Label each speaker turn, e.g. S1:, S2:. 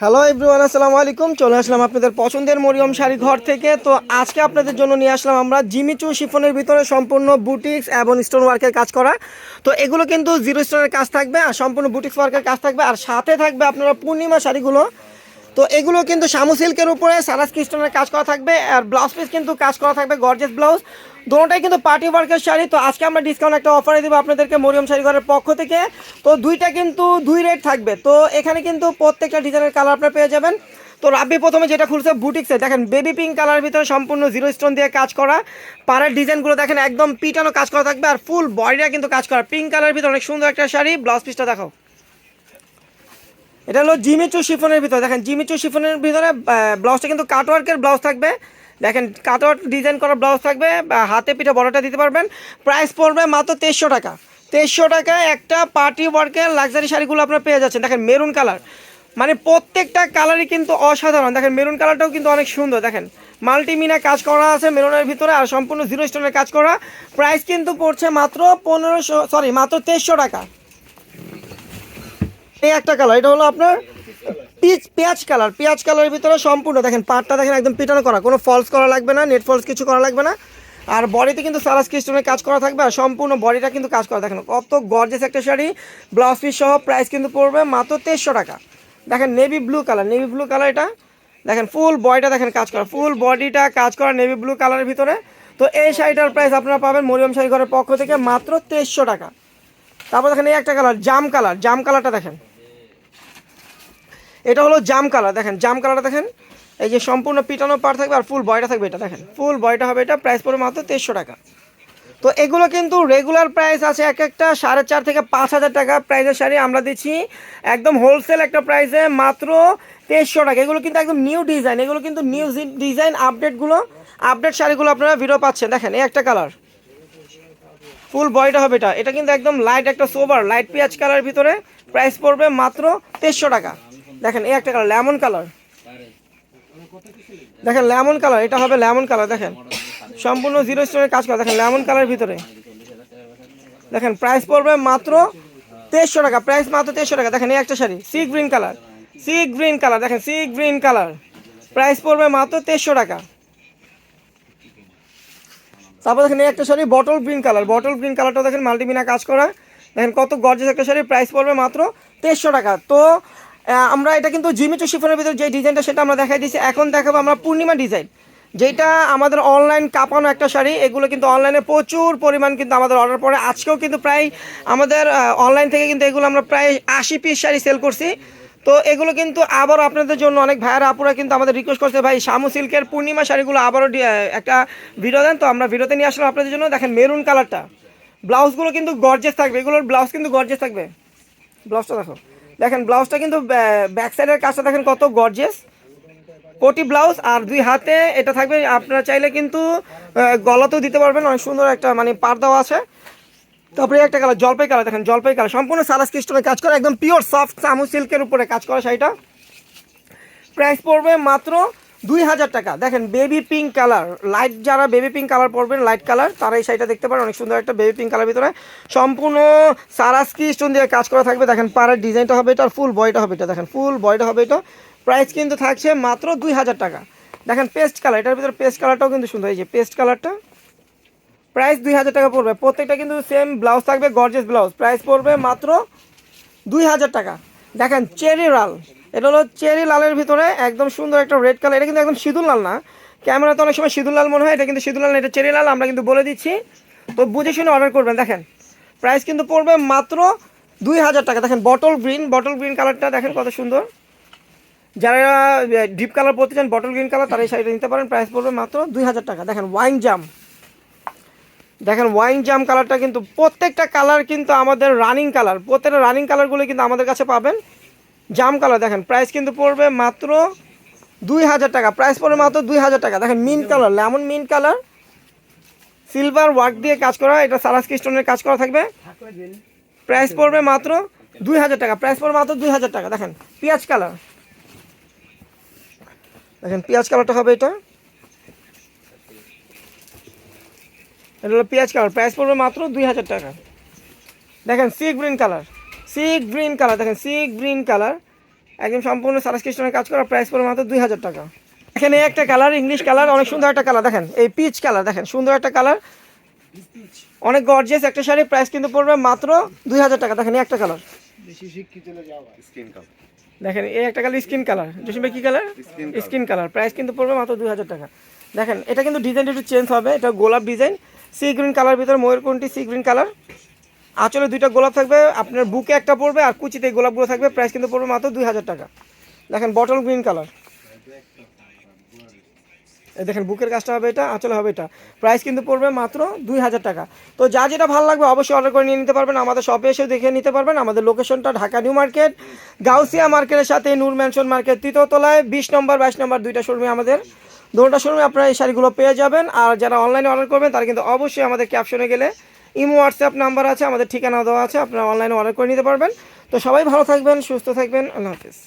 S1: Hello everyone আসসালামু আলাইকুম। চলে আসলাম আপনাদের পছন্দের মরিয়ম শাড়ি ঘর থেকে। তো আজকে আপনাদের জন্য নিয়ে আসলাম আমরা জিমিচু শিফনের ভিতরে সম্পূর্ণ বুটিক্স এবং স্টোন ওয়ার্কের কাজ করা। তো এগুলো কিন্তু জিরো স্টোনের কাজ থাকবে আর সম্পূর্ণ বুটিক্স ওয়ার্কের কাজ থাকবে। আর সাথে থাকবে আপনারা পূর্ণিমা শাড়িগুলো। তো এগুলো কিন্তু শামু সিল্কের উপরে সারাস ক্রিস্টনের কাজ করা থাকবে। আর ব্লাউজ পিস কিন্তু কাজ করা থাকবে গর্জেস ব্লাউজ দুটোটাই কিন্তু পার্টি ওয়ার্কের শাড়ি। তো আজকে আমরা ডিসকাউন্ট একটা অফারে দেবো আপনাদেরকে মরিয়ম শাড়ি ঘরের পক্ষ থেকে। তো দুইটা কিন্তু দুই রেট থাকবে। তো এখানে কিন্তু প্রত্যেকটা ডিজাইনের কালার আপনারা পেয়ে যাবেন। তো রাব্বি প্রথমে যেটা খুলছে বুটিক্সে দেখেন বেবি পিঙ্ক কালার ভিতরে সম্পূর্ণ জিরো স্টোন দিয়ে কাজ করা। পাড়ের ডিজাইনগুলো দেখেন, একদম পিটানো কাজ করা থাকবে আর ফুল বডিটা কিন্তু কাজ করা। পিঙ্ক কালারের ভিতরে অনেক সুন্দর একটা শাড়ি। ব্লাউজ পিসটা দেখো এটা হলো জিমিচু শিফনের ভিতরে। দেখেন, জিমিচু শিফনের ভিতরে ব্লাউজটা কিন্তু কাটওয়ার্কের ব্লাউজ থাকবে। দেখেন কাটওয়ার্ক ডিজাইন করা ব্লাউজ থাকবে, বা হাতে পিঠে বড়টা দিতে পারবেন। প্রাইস পড়বে মাত্র তেইশশো টাকা। তেইশশো টাকা একটা পার্টি ওয়ার্কের লাক্সারি শাড়িগুলো আপনারা পেয়ে যাচ্ছেন। দেখেন মেরুন কালার মানে প্রত্যেকটা কালারই কিন্তু অসাধারণ। দেখেন মেরুন কালারটাও কিন্তু অনেক সুন্দর। দেখেন মাল্টিমিনা কাজ করা আছে মেরুনের ভিতরে, আর সম্পূর্ণ জিরো স্টোনের কাজ করা। প্রাইস কিন্তু পড়ছে মাত্র পনেরোশো সরি মাত্র তেইশশো টাকা। এই একটা কালার এটা হলো আপনার পিচ, পেঁয়াজ কালার, পেঁয়াজ কালারের ভিতরে সম্পূর্ণ, দেখেন, পাটটা দেখেন একদম পিটানো করা, কোনো ফলস করা লাগবে না নেট ফলস কিছু করা লাগবে না। আর বডিতে কিন্তু সারাস ক্রিস্টনের কাজ করা থাকবে, আর সম্পূর্ণ বডিটা কিন্তু কাজ করা, দেখেন, কত গর্জেস একটা শাড়ি ব্লাউজ পিস সহ প্রাইস কিন্তু পড়বে মাত্র তেইশশো টাকা। দেখেন navy blue colour navy blue colour এটা। দেখেন ফুল বডিটা দেখেন কাজ করা ফুল বডিটা কাজ করা নেভি ব্লু কালারের ভিতরে। তো এই শাড়িটার প্রাইস আপনারা পাবেন মরিয়ম শাড়ি ঘরের পক্ষ থেকে মাত্র তেইশশো টাকা। তারপর দেখেন, এই একটা কালার জাম কালার জাম কালারটা দেখেন। এটা হলো জাম কালার, দেখেন, জাম কালারটা দেখেন, এই যে সম্পূর্ণ পিটানো পার থাকবে আর ফুল বয়টা থাকবে এটা, দেখেন, ফুল বয়টা হবে এটা প্রাইস পড়বে মাত্র তেইশশো টাকা। তো এগুলো কিন্তু রেগুলার প্রাইস আছে, এক একটা সাড়ে চার থেকে পাঁচ হাজার টাকা প্রাইসের শাড়ি আমরা দিচ্ছি, একদম হোলসেল একটা প্রাইসে মাত্র তেইশশো টাকা। এগুলো কিন্তু একদম নিউ ডিজাইন এগুলো কিন্তু নিউ ডিজাইন আপডেটগুলো আপডেট শাড়িগুলো আপনারা ভিডিও পাচ্ছেন, দেখেন, এই একটা কালার ফুল বয়টা হবে এটা এটা কিন্তু একদম লাইট একটা সোবার লাইট পেঁয়াজ কালারের ভিতরে প্রাইস পড়বে মাত্র তেইশশো টাকা। দেখেন, এই একটা কালার লেমন কালার দেখেন লেমন কালার এটা হবে লেমন কালার দেখেন। সম্পূর্ণ জিরো স্টোনের কাজ করা, দেখেন লেমন কালার ভিতরে। দেখেন প্রাইস পড়বে মাত্র তেইশশো টাকা প্রাইস মাত্র তেইশশো টাকা। দেখেন, এই একটা sari sea green colour sea green colour দেখেন সি গ্রিন কালার প্রাইস পড়বে মাত্র তেইশশো টাকা। তারপর দেখেন, এই একটা sari bottle green colour bottle green কালারটা দেখেন মাল্টিমিনা কাজ করা। দেখেন, কত গর্জেস একটা শাড়ি প্রাইস পড়বে মাত্র তেইশশো টাকা। তো আমরা এটা কিন্তু জিমিচু শিফনের ভিতরে যে ডিজাইনটা সেটা আমরা দেখাই দিচ্ছি এখন দেখাবো আমরা পূর্ণিমা ডিজাইন যেটা আমাদের অনলাইন কাঁপানো একটা শাড়ি, এগুলো কিন্তু অনলাইনে প্রচুর পরিমাণ কিন্তু আমাদের অর্ডার পড়ে। আজকেও কিন্তু প্রায় আমাদের অনলাইন থেকে কিন্তু এগুলো আমরা প্রায় আশি পিস শাড়ি সেল করছি। তো এগুলো কিন্তু আবারও আপনাদের জন্য অনেক ভাইয়ারা, আপুরা কিন্তু আমাদের রিকোয়েস্ট করছে, ভাই, শামু সিল্কের পূর্ণিমা শাড়িগুলো আবারও একটা ভিডিও দেন। তো আমরা ভিডিওতে নিয়ে আসলাম আপনাদের জন্য। দেখেন মেরুন কালারটা ব্লাউজগুলো কিন্তু গর্জেস থাকবে। এগুলোর ব্লাউজ কিন্তু গর্জেস থাকবে। ব্লাউজটা দেখো। দেখেন, ব্লাউজটা কিন্তু ব্যাক সাইডের কাজটা দেখেন কত গর্জেস কোটি ব্লাউজ আর দুই হাতে এটা থাকবে, আপনারা চাইলে কিন্তু গলাতেও দিতে পারবেন। অনেক সুন্দর একটা মানে পার দেওয়া আছে। তারপরে একটা কালার, জলপাই কালার, দেখেন, জলপাই কালার। সম্পূর্ণ সারাস ক্রিস্টনের কাজ করা, একদম পিওর সফট সামু সিল্কের উপরে কাজ করা শাড়িটা। প্রাইস পড়বে মাত্র দুই হাজার টাকা। দেখেন বেবি পিঙ্ক কালার লাইট যারা বেবি পিঙ্ক কালার পরবেন লাইট কালার তারা এই শাড়িটা দেখতে পারেন। অনেক সুন্দর একটা বেবি পিঙ্ক কালার ভিতরে। সম্পূর্ণ সারাস্কি স্টোন দিয়ে কাজ করা থাকবে। দেখেন, পাড়ের ডিজাইনটা হবে এটা ফুল বয়টা হবে এটা। দেখেন ফুল বয়টা হবে এটা। প্রাইস কিন্তু থাকছে মাত্র দুই হাজার টাকা। দেখেন পেস্ট কালার এটার ভিতরে পেস্ট কালারটাও কিন্তু সুন্দর। যে পেস্ট কালারটা প্রাইস দুই হাজার টাকা পড়বে। প্রত্যেকটা কিন্তু সেম ব্লাউজ থাকবে গর্জেস ব্লাউজ প্রাইস পড়বে মাত্র দুই হাজার টাকা। দেখেন চেরি লাল এটা হলো চেরি লালের ভিতরে একদম সুন্দর একটা রেড কালার এটা কিন্তু একদম সিঁদুর লাল না। ক্যামেরাতে অনেক সময় সিঁদুর লাল মনে হয়, এটা কিন্তু সিঁদুর লাল না, এটা চেরি লাল, আমরা কিন্তু বলে দিচ্ছি। তো বুঝে শুনে অর্ডার করবেন, দেখেন। প্রাইস কিন্তু পড়বে মাত্র দুই হাজার টাকা। দেখেন বটল গ্রিন বটল গ্রিন কালারটা দেখেন কত সুন্দর। যারা ডিপ কালার পড়তে চান বটল গ্রিন কালার তারা এই শাড়িটা নিতে পারেন। প্রাইস পড়বে মাত্র দুই হাজার টাকা। দেখেন ওয়াইন জাম দেখেন ওয়াইন জাম কালারটা কিন্তু প্রত্যেকটা কালার কিন্তু আমাদের রানিং কালার প্রত্যেকটা রানিং কালারগুলো কিন্তু আমাদের কাছে পাবেন। জাম কালার দেখেন প্রাইস কিন্তু পড়বে মাত্র দুই হাজার টাকা। প্রাইস পড়বে মাত্র দুই হাজার টাকা। দেখেন mint colour lemon mint colour silver work দিয়ে কাজ করা এটা সারাস স্টোনের কাজ করা থাকবে। প্রাইস পড়বে মাত্র দুই হাজার টাকা। প্রাইস পড়বে মাত্র দুই হাজার টাকা। দেখেন পেঁয়াজ কালার দেখেন পেঁয়াজ কালারটা হবে এটা। এটা হলো পেঁয়াজ কালার প্রাইস পড়বে মাত্র দুই হাজার টাকা। দেখেন sea green colour sea green colour দেখেন সি গ্রিন কালার একদম সম্পূর্ণ সারাস্ক্রিপশনের কাজ করা প্রাইস পড়বে মাত্র দুই হাজার টাকা। এখানে একটা কালার ইংলিশ কালার অনেক সুন্দর একটা কালার দেখেন এই পিচ কালার দেখেন সুন্দর একটা কালার অনেক গর্জিয়াস একটা শাড়ি প্রাইস কিন্তু পড়বে মাত্র দুই হাজার টাকা দেখেন একটা কালার দেখেন এই একটা কালার স্কিন কালার জসিম ভাই কি কালার স্কিন কালার প্রাইস কিন্তু পড়বে মাত্র দুই হাজার টাকা। দেখেন এটা কিন্তু ডিজাইন একটু চেঞ্জ হবে এটা গোলাপ ডিজাইন সি গ্রিন কালার ভিতরে ময়ূরকণ্ঠী সি গ্রিন কালার আঁচলে দুইটা গোলাপ থাকবে, আপনার বুকে একটা পড়বে আর কুচিতে গোলাপগুলো থাকবে প্রাইস কিন্তু পড়বে মাত্র দুই হাজার টাকা। দেখেন বটল গ্রিন কালার দেখেন, বুকের কাজটা হবে এটা, আঁচলে হবে এটা। প্রাইস কিন্তু পড়বে মাত্র দুই হাজার টাকা। তো যা যেটা ভালো লাগবে অবশ্যই অর্ডার করে নিয়ে নিতে পারবেন, আমাদের শপে এসে দেখে নিতে পারবেন। আমাদের লোকেশনটা ঢাকা নিউ মার্কেট গাউসিয়া মার্কেটের সাথে নূর ম্যানশন মার্কেট তৃতীয়তলায় বিশ নম্বর, বাইশ নম্বর দুইটা শোরুমে আমাদের, দুটো শোরুমে আপনারা এই শাড়িগুলো পেয়ে যাবেন। আর যারা অনলাইনে অর্ডার করবেন, তারা কিন্তু অবশ্যই আমাদের ক্যাপশনে গেলে ইমো, হোয়াটসঅ্যাপ নাম্বার আছে, আমাদের ঠিকানা দেওয়া আছে, আপনারা অনলাইনে অর্ডার করে নিতে পারবেন। তো সবাই ভালো থাকবেন, সুস্থ থাকবেন, আল্লাহ হাফিজ।